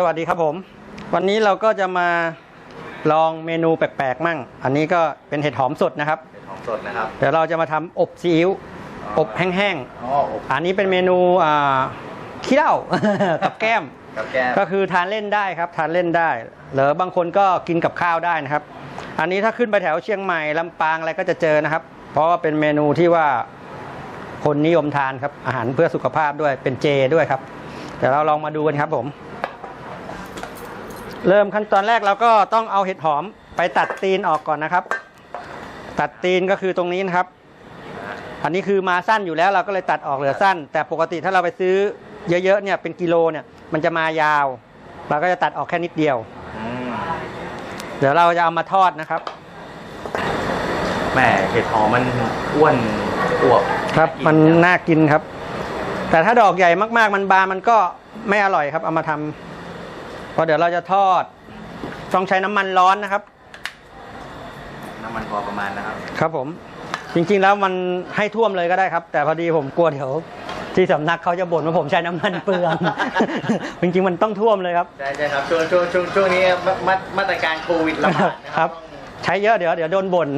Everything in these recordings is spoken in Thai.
สวัสดีครับผม วันนี้เราก็จะมาลองเมนูแปลกๆมั่ง อันนี้ก็เป็นเห็ดหอมสดนะครับ เป็นของสดนะครับ เดี๋ยวเราจะมาทำอบซีอิ๊วอ๋ออบแห้งอ๋ออบๆ อันนี้เป็นเมนูอ่าขี้เหล้า กับแก้ม กับแก้มก็คือทานเล่นได้ครับทานเล่นได้หรือบางคนก็กินกับข้าวได้นะครับ อันนี้ถ้าขึ้นไปแถวเชียงใหม่ลำปางอะไรก็จะเจอนะครับ เพราะว่าเป็นเมนูที่ว่าคนนิยมทานครับอาหารเพื่อสุขภาพด้วยเป็นเจด้วยครับเดี๋ยวเราลองมาดูกันครับผม เริ่มขั้นตอนแรกเราก็ต้องเอาเห็ดหอมไปตัดตีนออกก่อนนะครับ ตัดตีนก็คือตรงนี้นะครับ อันนี้คือมาสั้นอยู่แล้วเราก็เลยตัดออกเหลือสั้น แต่ปกติถ้าเราไปซื้อเยอะๆเนี่ยเป็นกิโลเนี่ยมันจะมายาว เราก็จะตัดออกแค่นิดเดียวอืมเดี๋ยวเราจะเอามาทอดนะครับแหม่เห็ดหอมมันอ้วนอวบครับากิมันจังน่ากินครับ แต่ถ้าดอกใหญ่มากๆ มันบานมันก็ไม่อร่อยครับเอามาทำเพ ราะเดี๋ยวเราจะทอดต้องใช้น้ำมันร้อนนะครับ น้ำมันพอประมาณนะครับ ครับผม จริงๆแล้วมันให้ท่วมเลยก็ได้ครับ แต่พอดีผมกลัวเดี๋ยวที่สำนักเขาจะบ่นว่าผมใช้น้ำมันเปลือง จริงๆมันต้องท่วมเลยครับ ใช่ใช่ครับช่วงช่วงช่วงช่วงนี้มามามาตรการโควิดระบาดนะครับใช้เยอะเดี๋ยวเดี๋ยวโดนบ่น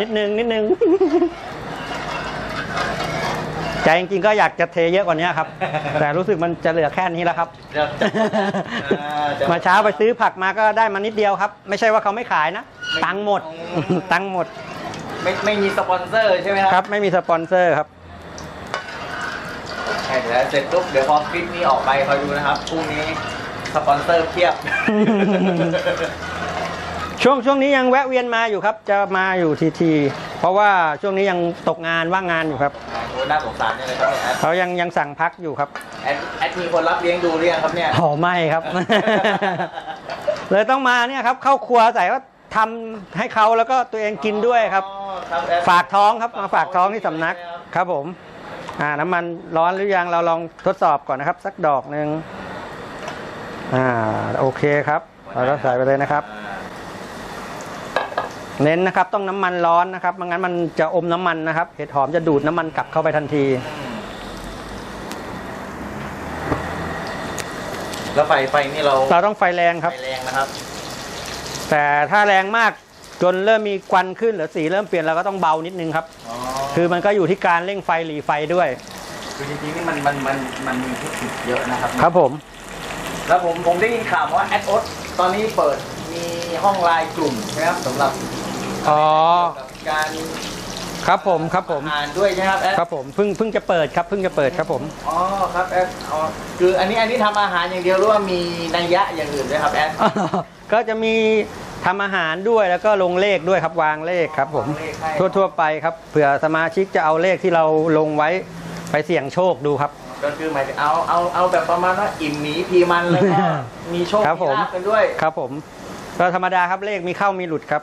นิดนึงนิดนึง ใจจริงๆก็อยากจะเทเยอะกว่านี้ครับ แต่รู้สึกมันจะเหลือแค่นี้แล้วครับเดี๋ยวจะอ่าจะมาเช้าไปซื้อผักมาก็ได้มานิดเดียวครับ ไม่ใช่ว่าเขาไม่ขายนะไม่ตังค์หมดอืมตังค์หมด ไม่ไม่มีสปอนเซอร์ใช่ไหมคครัรับ ไม่มีสปอนเซอร์ครับใช่แล้วเสร็จปุ๊บเดี๋ยวพอคลิปนี้ออกไปคอยดูนะครับพรุ่งนี้สปอนเซอร์เพียบ ช่วงช่วงนี้ยังแวะเวียนมาอยู่ครับ จะมาอยู่ทีทีเพราะว่าช่วงนี้ยังตกงานว่างงานอยู่ครับโอ้น่าสงสารจังเลยครับเนี่ยแอดเขายังยังสั่งพักอยู่ครับแอดแอดมีคนรับเลี้ยงดูหรือยังครับเนี่ย อ๋อไม่ครับ เลยต้องมาเนี่ยครับ เข้าครัวใส่ว่าทำให้เขาแล้วก็ตัวเองกินด้วยครับ อ๋อครับแอด ฝากท้องครับมาฝากท้องที่สำนักครับผมอ่าน้ำมันร้อนหรือยังเราลองทดสอบก่อนนะครับ สักดอกหนึ่งอ่าโอเคครับ เราก็ใส่ไปเลยนะครับ อ่า เน้นนะครับต้องน้ำมันร้อนนะครับไม่งั้นมันจะอมน้ำมันนะครับ เห็ดหอมจะดูดน้ำมันกลับเข้าไปทันที แล้วไฟไฟนี่เราเราต้องไฟแรงครับไฟแรงนะครับ แต่ถ้าแรงมากจนเริ่มมีควันขึ้นหรือสีเริ่มเปลี่ยนเราก็ต้องเบานิดนึงครับอ๋อคือมันก็อยู่ที่การเร่งไฟหลีไฟด้วยคือจริงๆนี่มันมันมันมันมีเทคนิคเยอะนะครับ ครับผม แล้วผมผมได้ยินข่าวว่าแอดโอตอนนี้เปิดมีห้องไลน์กลุ่มนะครับสำหรับ อ๋อเกี่ยวกับการครับผมครับผมอ่านด้วยใช่ไหมครับแอดครับผมเพิ่งเพิ่งจะเปิดครับเพิ่งจะเปิดครับผมอ๋อครับแอดอ๋อคืออันนี้อันนี้ทำอาหารอย่างเดียวหรือว่ามีนัยยะอย่างอื่นด้วยครับแอดก็จะมีทำอาหารด้วยแล้วก็ลงเลขด้วยครับวางเลขครับ ผมวางเลขให้ทั่วๆไปครับเผื่อสมาชิกจะเอาเลขที่เราลงไว้ไปเสี่ยงโชคดูครับ ก็คือหมายถึงเอาเอาเอาแบบประมาณว่าอิ่มหมีพีมันแล้วก็มีโชคครับผมมีลาภกันด้วยครับผมก็ธรรมดาครับเลขมีเข้ามีหลุดครับ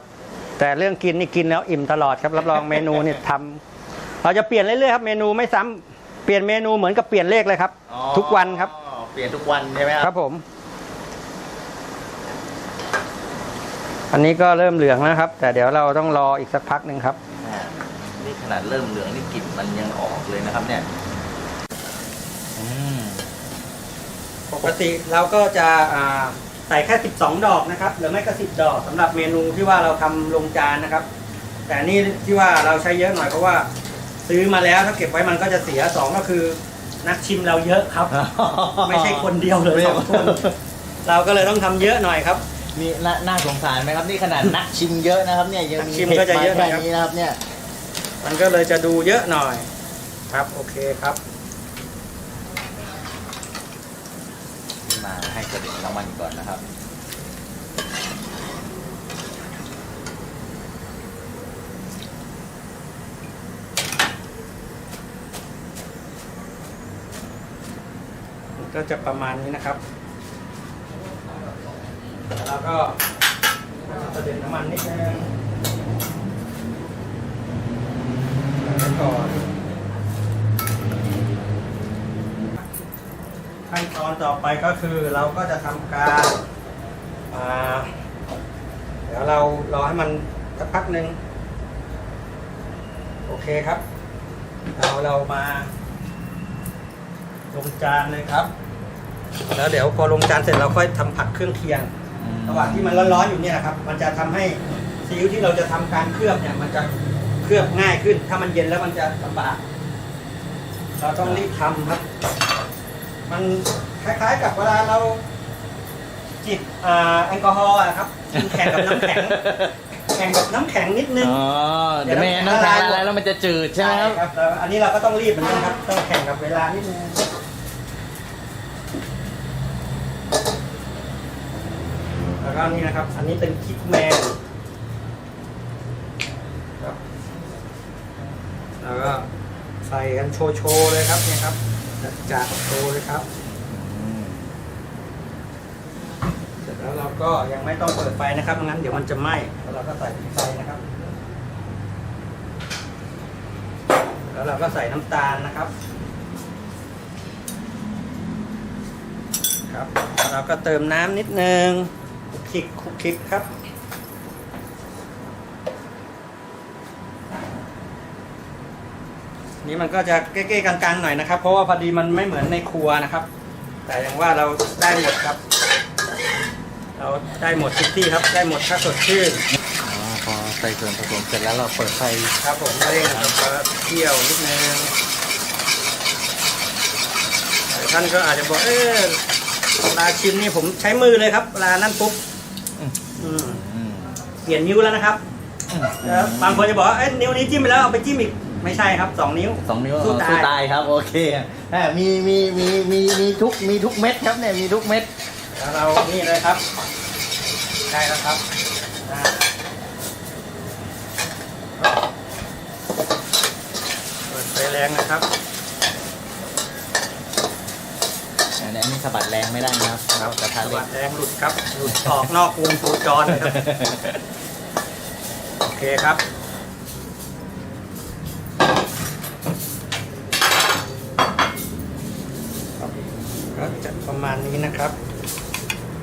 แต่เรื่องกินนี่กินแล้วอิ่มตลอดครับรับรองเมนูนี่ทำเราจะเปลี่ยนเรื่อยๆครับ เมนูไม่ซ้ำเปลี่ยนเมนูเหมือนกับเปลี่ยนเลขเลยครับอ๋อทุกวันครับเปลี่ยนทุกวันใช่ไหมคครัรับผม อันนี้ก็เริ่มเหลืองแล้วครับ แต่เดี๋ยวเราต้องรออีกสักพักหนึ่งครับอ่านี่ขนาดเริ่มเหลืองนี่กลิ่นมันยังออกเลยนะครับเนี่ยอืมปกติเราก็จะอ่า ใส่แค่ 12 ดอกนะครับหรือไม่ก็10 ดอกสำหรับเมนูที่ว่าเราทำลงจานนะครับ แต่นี่ที่ว่าเราใช้เยอะหน่อยเพราะว่า ซื้อมาแล้วถ้าเก็บไว้มันก็จะเสียสองก็คือ นักชิมเราเยอะครับ ไม่ใช่คนเดียวเลยสองคนเราก็เลยต้องทำเยอะหน่อยครับนี่น่าน่าสงสารไหมครับนี่ขนาดนักชิมเยอะนะครับ เนี่ยยังนักมีชิมเห็ดก็จะมาเยอะแค่นะครับนี้นะครับ เนี่ย มันก็เลยจะดูเยอะหน่อยครับ โอเคครับ มา ให้กระเด็นรางวัลก่อนนะครับก็จะประมาณนี้นะครับ แล้วก็ประเด็นน้ำมันนิดนึงแล้วก่อนขั้น ต่อไปก็คือเราก็จะทำการาเดี๋ยวเรารอให้มันสักพักหนึ่งโอเคครับ เราเรามาลงจานเลยครับ แล้วเดี๋ยวพอลงจานเสร็จเราค่อยทำผัดเครื่องเคียง ระหว่างที่มันร้อนๆอยู่เนี่ยนะครับ มันจะทำให้ซีอิ๊วที่เราจะทำการเคลือบเนี่ยมันจะเคลือบง่ายขึ้น ถ้ามันเย็นแล้วมันจะลำบาก เราต้องรีบทำครับ มัน คล้ายๆ กับเวลาเราจิบอ่าแอลกอฮอล์อะครับกินแข่งกับน้ำแข็ง แข่งกับน้ำแข็งนิดนึง อ๋อ เดี๋ยวไม่งั้นน้ำตาลอะไรแล้วมันจะจืดใช่ไหมครับครับแล้วอันนี้เราก็ต้องรีบเหมือนกันครับ ต้องแข่งกับเวลานิดนึงแล้วก็นี่นะครับ อันนี้เป็นคิกแมนครับแล้วก็ใส่กันโชว์โชว์เลยครับเนี่ยครับจัดโชว์เลยครับ เสร็จแล้วเรา ก็ยังไม่ต้องเปิดไฟนะครับงั้นเดี๋ยวมันจะไหม้แล้วเราก็ใส่ไฟนะครับ แล้วเราก็ใส่น้ำตาลนะครับ ครับเราก็เติมน้ำนิดนึงคลุกคลิกคลุกคลิกครับนี่มันก็จะเก้ๆกลางๆหน่อยนะครับ เพราะว่าพอดีมันไม่เหมือนในครัวนะครับ แต่อย่างว่าเราได้หมดครับ เราได้หมดทุกที่ครับ ได้หมดถ้าสดชื่นอ๋อพอใส่ส่วนผสมเสร็จแล้วเราเปิดไฟครับผมเร่งแล้วก็เคี่ยวนิดนึงหลายท่านก็อาจจะบอกเออเวลาชิมนี่ผมใช้มือเลยครับเวลานั่นปุ๊บอืมอืมอืมเปลี่ยนนิ้วแล้วนะครับแล้วบางคนจะบอกว่าเอ้ยนิ้วนี้จิ้มไปแล้วเอาไปจิ้มอีกไม่ใช่ครับสองนิ้ว สองนิ้วสู้ตาย สู้ตายครับ โอเคแหมมีมีมีมีมีทุกมีทุกเม็ดครับเนี่ยมีทุกเม็ด แล้วเรานี่เลยครับ ได้แล้วครับอ่าเปิดไฟแรงนะครับอันนี้อันนี้สะบัดแรงไม่ได้นะครับครับกระทะสเล็วักสดแรงหลุดครับ หลุดออกนอกวงโคจรนะครับ โอเคครับ ก็จะประมาณนี้นะครับ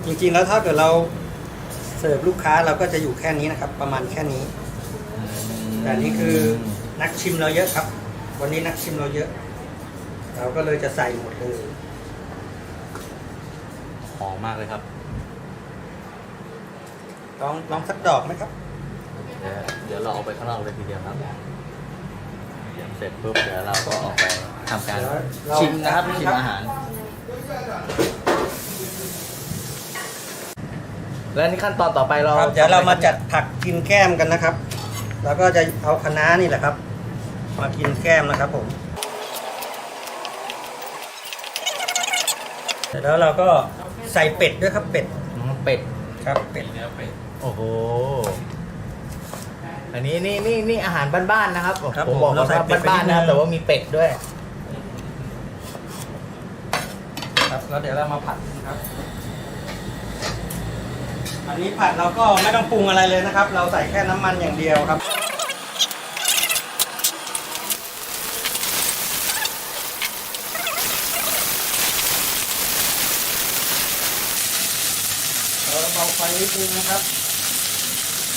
จริงๆแล้วถ้าเกิดเราเสิร์ฟลูกค้าเราก็จะอยู่แค่นี้นะครับ ประมาณแค่นี้ แต่นี่คือนักชิมเราเยอะครับ วันนี้นักชิมเราเยอะ เราก็เลยจะใส่หมดเลยหอมมากเลยครับลองลองสักดอกไหมครับ เดี๋ยวเดี๋ยวเราเอาไปข้างนอกเลยทีเดียวครับเสร็จปุ๊บเดี๋ยวเราก็ออกไปทำการเดี๋ยวเรา ชิมนะครับครับชิมอาหาร แล้วนี่ขั้นตอนต่อไปเราครับเดี๋ยวเรามาจัดผักกินแก้มกันนะครับ แล้วก็จะเอาคะน้านี่แหละครับ มากินแก้มนะครับผมเสร็จแล้วเราก็ใส่เป็ดด้วยครับเป็ดอืมเป็ด ครับเป็ดโอ้โห อันนี้นี่นี่นี่อาหารบ้านๆนะครับ ครับผมผมบอกเราว่าใส่เป็ดไปบ้านๆนะครับนิดนึง แต่ว่ามีเป็ดด้วย ครับ แล้วเดี๋ยวเรามาผัดนะครับ อันนี้ผัดเราก็ไม่ต้องปรุงอะไรเลยนะครับ เราใส่แค่น้ำมันอย่างเดียวครับ เราเบาไฟนิดนึงนะครับ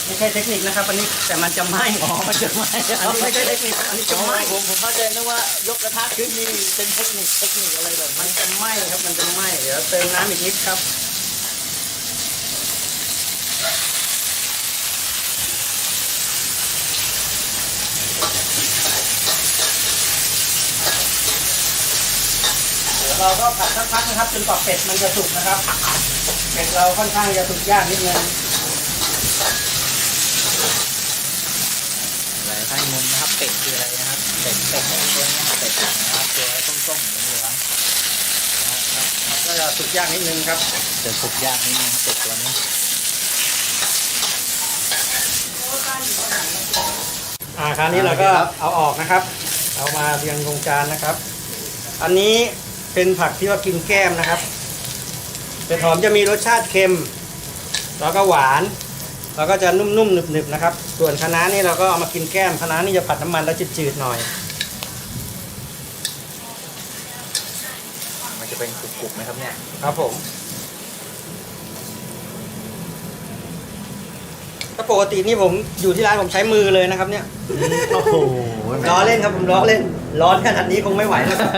ไม่ใช่เทคนิคนะครับอันนี้แต่มันจะไหม้อ๋อมันจะไหม้อันนี้ไม่ใช่เทคนิคอันนี้จะไหม้ผมผมเข้าใจนึกว่ายกกระทะขึ้นนี่เป็นเทคนิคเทคนิคอะไรแบบมันนี้จะไหม้ครับมันจะไหม้เดี๋ยวเติมน้ำอีกนิดครับเดี๋ยวเราก็ผัดสักพักนะครับจนกว่าเป็ดมันจะสุกนะครับ เป็ดเราค่อนข้างจะสุกยากนิดนึง หลายท่านงงนะครับ เป็ดคืออะไรนะครับ เป็ดเป็ดไม่ตัวนี้นะครับเป็ดนะครับตัวส้มๆเหลืองๆนะครับมันก็จะสุกยากนิดนึงครับจะสุกยากนิดนึงครับเป็ดตัวนี้อ่าคราวนี้เราก็เอาออกนะครับ เอามาเรียงลงจานนะครับ อันนี้เป็นผักที่ว่ากินแก้มนะครับเป็ดหอมจะมีรสชาติเค็ม แล้วก็หวาน แล้วก็จะนุ่มๆหนึบๆนะครับ ส่วนคะน้านี่เราก็เอามากินแก้มคะน้านี่จะผัดน้ำมันแล้วจืดๆหน่อย มันจะเป็นกรุบๆไหมครับเนี่ยครับผมถ้าปกตินี่ผมอยู่ที่ร้านผมใช้มือเลยนะครับ เนี่ยโอ้โหล้อเล่นครับผมล้อเล่น ร้อนขนาดนี้คงไม่ไหวแล้วครับ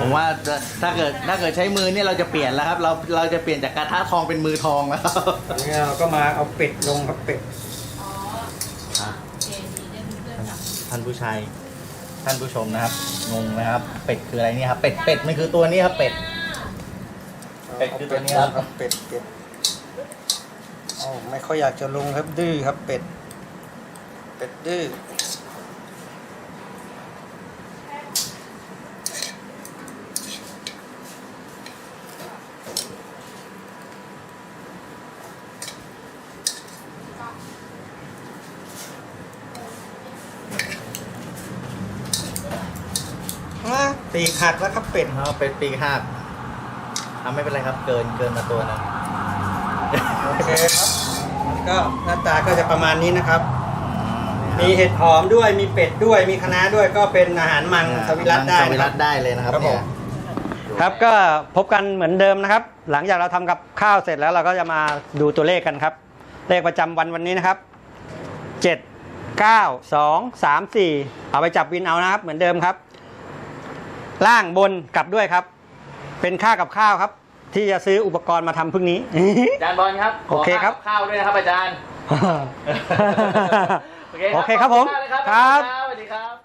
ผมว่าถ้าเกิดถ้าเกิดใช้มือเนี่ยเราจะเปลี่ยนแล้วครับ เราเราจะเปลี่ยนจากกระทะทองเป็นมือทองแล้วตอนนี้เราก็มาเอาเป็ดลงครับเป็ดท่านผู้ชายท่านผู้ชมนะครับงงนะครับ เป็ดคืออะไรเนี่ยครับเป็ดเป็ดมันคือตัวนี้ครับ เป็ดเป็ดคือตัวนี้ครับเอาเป็ดเป็ดโอ้ไม่ค่อยอยากจะลงครับดื้อครับเป็ดเป็ดดื้อ อะ ปีกหักแล้วครับเป็ดเอาเป็ดปีกหักทำไม่เป็นไรครับ เกินเกินมาตัวหนึงโอเคครับก็หน้าตาก็จะประมาณนี้นะครับ มีเห็ดหอมด้วยมีเป็ดด้วยมีคะน้าด้วยก็เป็นอาหารมังสวิรัตได้มังสวินะครัรับตได้เลยนะครับครับผมเนี่ยครับก็พบกันเหมือนเดิมนะครับ หลังจากเราทำกับข้าวเสร็จแล้วเราก็จะมาดูตัวเลขกันครับ เลขประจำวันวันนี้นะครับ 7 9 2 3 4 เอาไปจับวินเอานะครับ เหมือนเดิมครับ ล่างบนกลับด้วยครับ เป็นค่ากับข้าวครับ ที่จะซื้ออุปกรณ์มาทำพรุ่งนี้ อาจารย์บอลครับโอเคครับขข้าวด้วยนะครับอาจารย์ โอเคครับผม ขอณากเลยครับ ครับ สวัสดีครับ